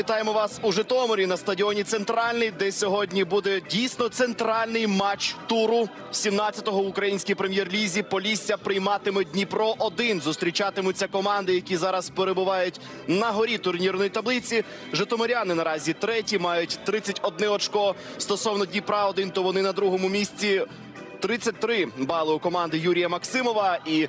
вітаємо вас у Житомирі на стадіоні Центральний, де сьогодні буде дійсно центральний матч туру 17-го в українській прем'єр-лізі. Полісся прийматиме Дніпро 1 Зустрічатимуться команди, які зараз перебувають на горі турнірної таблиці. Житомиряни наразі треті мають 31 очко. Стосовно Дніпра 1 то вони на другому місці. 33 бали у команди Юрія Максимова і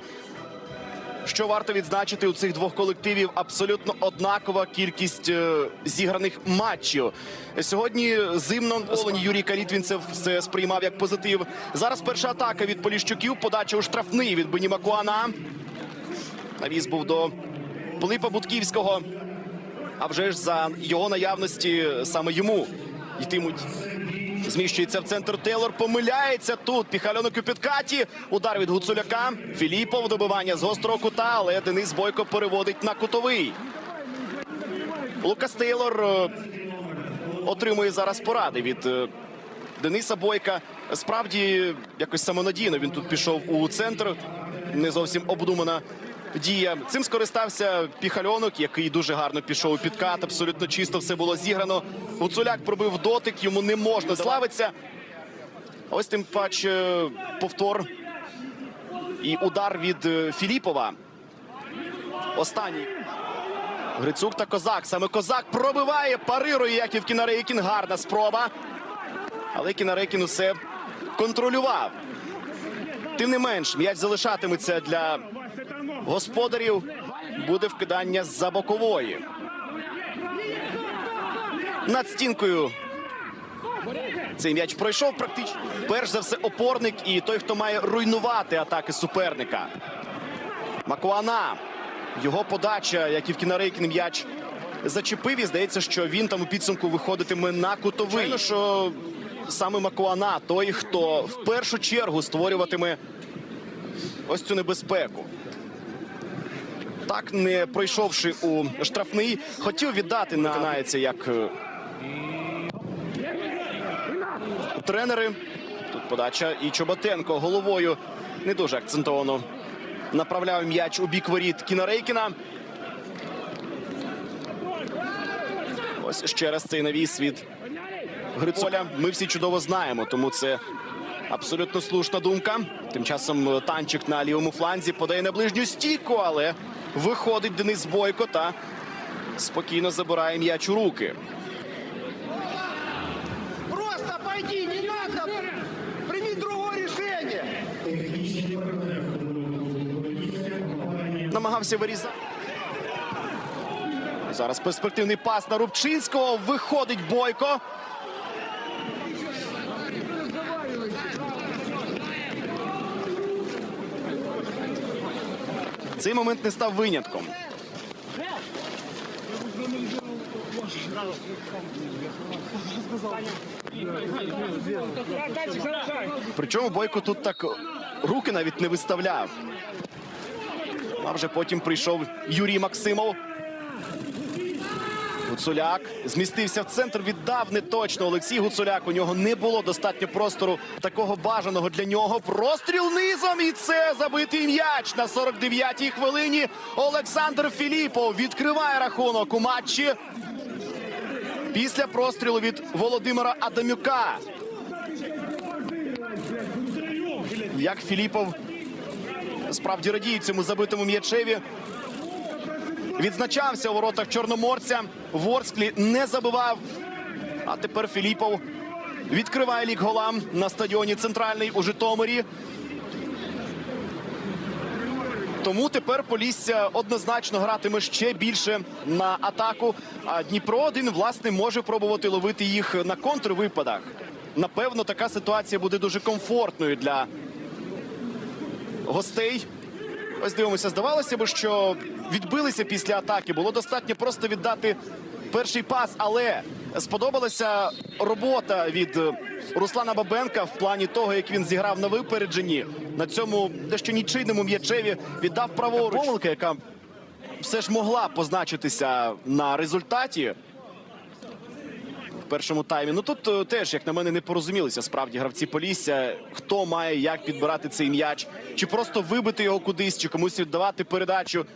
що варто відзначити у цих двох колективів абсолютно однакова кількість е, зіграних матчів. Сьогодні зимно Олені Юрій Калітвінцев все сприймав як позитив. Зараз перша атака від Поліщуків. Подача у штрафний від Бенімакуана. Навіс був до Пилипа Будківського. А вже ж за його наявності саме йому йтимуть. Зміщується в центр Тейлор. Помиляється тут. Піхальонок у підкаті. Удар від Гуцуляка. Філіпов добивання з гострого кута, але Денис Бойко переводить на кутовий. Лукас Тейлор е, отримує зараз поради від е, Дениса Бойка. Справді якось самонадійно він тут пішов у центр. Не зовсім обдумана дія. Цим скористався Піхальонок, який дуже гарно пішов у підкат. Абсолютно чисто все було зіграно. Гуцуляк пробив дотик, йому не можна славиться. Ось тим паче повтор і удар від е, Філіпова. Останній. Грицук та Козак. Саме Козак пробиває, парирує Яків Кінарейкін. Гарна спроба. Але Кінарейкін усе контролював. Тим не менш, м'яч залишатиметься для господарів. Буде вкидання з-за бокової. Над стінкою цей м'яч пройшов практично. Перш за все, опорник і той, хто має руйнувати атаки суперника. Макуана. Його подача, як і в Кінарейкін м'яч зачепив. І здається, що він там у підсумку виходитиме на кутовий. Звичайно, що саме Макуана той, хто в першу чергу створюватиме ось цю небезпеку. Так, не пройшовши у штрафний, хотів віддати на як е, тренери. Тут подача і Чоботенко головою не дуже акцентовано направляв м'яч у бік воріт Кінарейкіна. Ось ще раз цей навіс від Грицоля. Ми всі чудово знаємо, тому це абсолютно слушна думка. Тим часом танчик на лівому фланзі подає на ближню стійку, але виходить Денис Бойко та спокійно забирає м'яч у руки. Просто пойди, не надо. Прими другое решение. намагався вирізати. Зараз перспективний пас на Рубчинського. Виходить Бойко. Цей момент не став винятком. Причому Бойко тут так руки навіть не виставляв. А вже потім прийшов Юрій Максимов. Гуцуляк змістився в центр, віддав неточно Олексій Гуцуляк. У нього не було достатньо простору такого бажаного для нього. Простріл низом. І це забитий м'яч на 49-й хвилині. Олександр Філіпов відкриває рахунок у матчі. Після прострілу від Володимира Адамюка. Як Філіпов справді радіє цьому забитому м'ячеві. Відзначався у воротах Чорноморця. Ворсклі не забивав. А тепер Філіпов відкриває лік голам на стадіоні Центральний у Житомирі. Тому тепер Полісся однозначно гратиме ще більше на атаку. А Дніпро один власне може пробувати ловити їх на контрвипадах. Напевно, така ситуація буде дуже комфортною для гостей. Ось дивимося, здавалося б, що відбилися після атаки. Було достатньо просто віддати перший пас, але сподобалася робота від Руслана Бабенка в плані того, як він зіграв на випередженні. На цьому дещо нічийному м'ячеві віддав праворуч. Помилка, яка все ж могла позначитися на результаті. В першому таймі. Ну тут е, теж, як на мене, не порозумілися справді гравці Полісся. Хто має як підбирати цей м'яч, чи просто вибити його кудись, чи комусь віддавати передачу.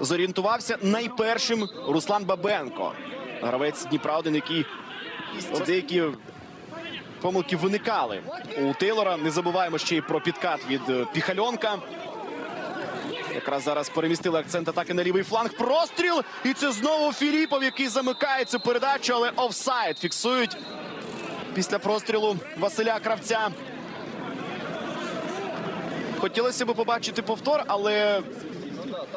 Зорієнтувався найпершим Руслан Бабенко. Гравець Дніпра 1 який деякі помилки виникали у Тейлора. Не забуваємо ще й про підкат від е, Піхальонка. Якраз зараз перемістили акцент атаки на лівий фланг. Простріл. І це знову Філіпов, який замикає цю передачу, але офсайд фіксують після прострілу Василя Кравця. Хотілося б побачити повтор, але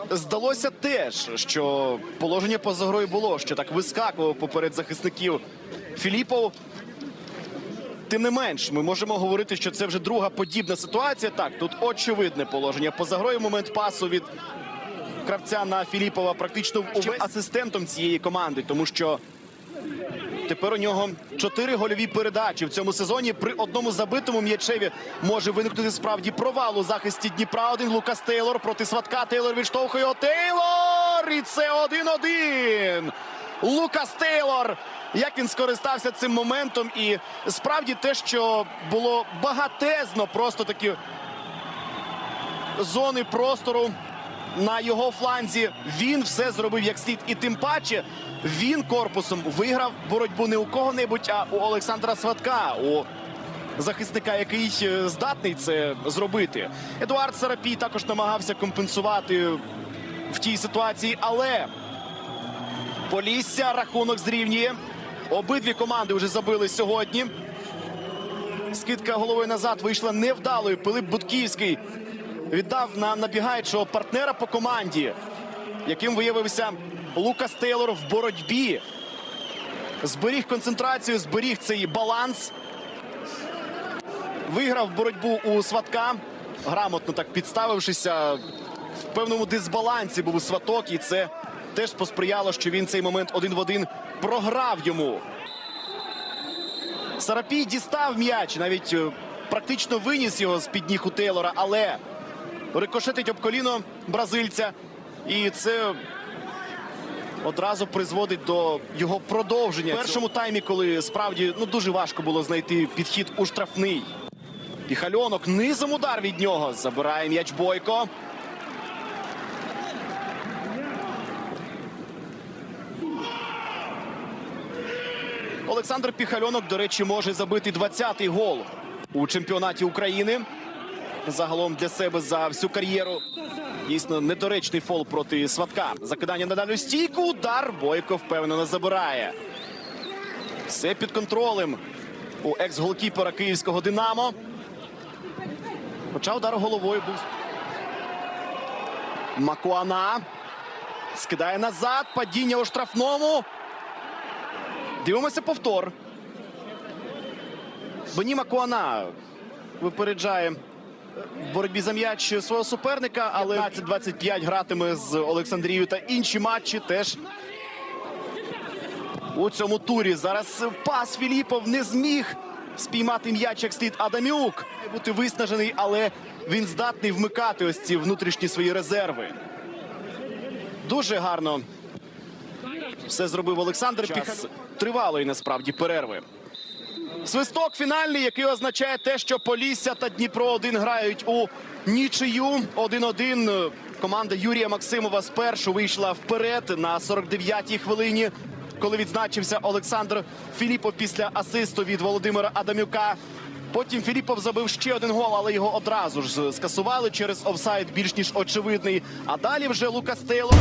здалося теж, що положення поза грою було, що так вискакував поперед захисників Філіпов. Тим не менш, ми можемо говорити, що це вже друга подібна ситуація. Так, тут очевидне положення поза грою. Момент пасу від кравця на Філіпова практично увесь асистентом цієї команди, тому що тепер у нього чотири гольові передачі в цьому сезоні. При одному забитому м'ячеві може виникнути справді провал у захисті Дніпра. Один Лукас Тейлор проти Сватка. Тейлор відштовхує його. Тейлор! І це один-один. Лукас Тейлор. Як він скористався цим моментом, і справді те, що було багатезно, просто такі зони простору на його фланзі. Він все зробив як слід. І тим паче він корпусом виграв боротьбу не у кого-небудь, а у Олександра Сватка. У захисника, який е, здатний це зробити. Едуард Сарапій також намагався компенсувати в тій ситуації, але Полісся рахунок зрівнює. Обидві команди вже забили сьогодні. Скидка головою назад вийшла невдалою. Пилип Будківський віддав на набігаючого партнера по команді, яким виявився Лукас Тейлор в боротьбі. Зберіг концентрацію, зберіг цей баланс. Виграв боротьбу у Сватка, грамотно так підставившися. В певному дисбалансі був Сваток, і це теж посприяло, що він цей момент один в один програв йому. Сарапій дістав м'яч, навіть е, практично виніс його з під ніг у Тейлора, але рикошетить об коліно бразильця. І це одразу призводить до його продовження. В першому таймі, коли справді ну, дуже важко було знайти підхід у штрафний. Піхальонок низом удар від нього. Забирає м'яч Бойко. Олександр Піхальонок, до речі, може забити 20-й гол у чемпіонаті України. Загалом для себе за всю кар'єру. Дійсно недоречний фол проти Сватка. Закидання на дальню стійку. Удар Бойко впевнено забирає. Все під контролем у екс-голкіпера київського Динамо. Хоча удар головою був. Макуана. Скидає назад. Падіння у штрафному. Дивимося повтор. Бені Макуана випереджає боротьбі за м'яч свого суперника, але 15-25 гратиме з Олександрією та інші матчі теж у цьому турі. Зараз пас Філіпов не зміг спіймати м'яч як слід Адамюк. Має бути виснажений, але він здатний вмикати ось ці внутрішні свої резерви. Дуже гарно все зробив Олександр під тривалої насправді перерви. Свисток фінальний, який означає те, що Полісся та Дніпро 1 грають у нічию. 1-1. Команда Юрія Максимова спершу вийшла вперед на 49-й хвилині, коли відзначився Олександр Філіпов після асисту від Володимира Адамюка. Потім Філіпов забив ще один гол, але його одразу ж скасували через офсайд більш ніж очевидний. А далі вже Лукас Тейлор.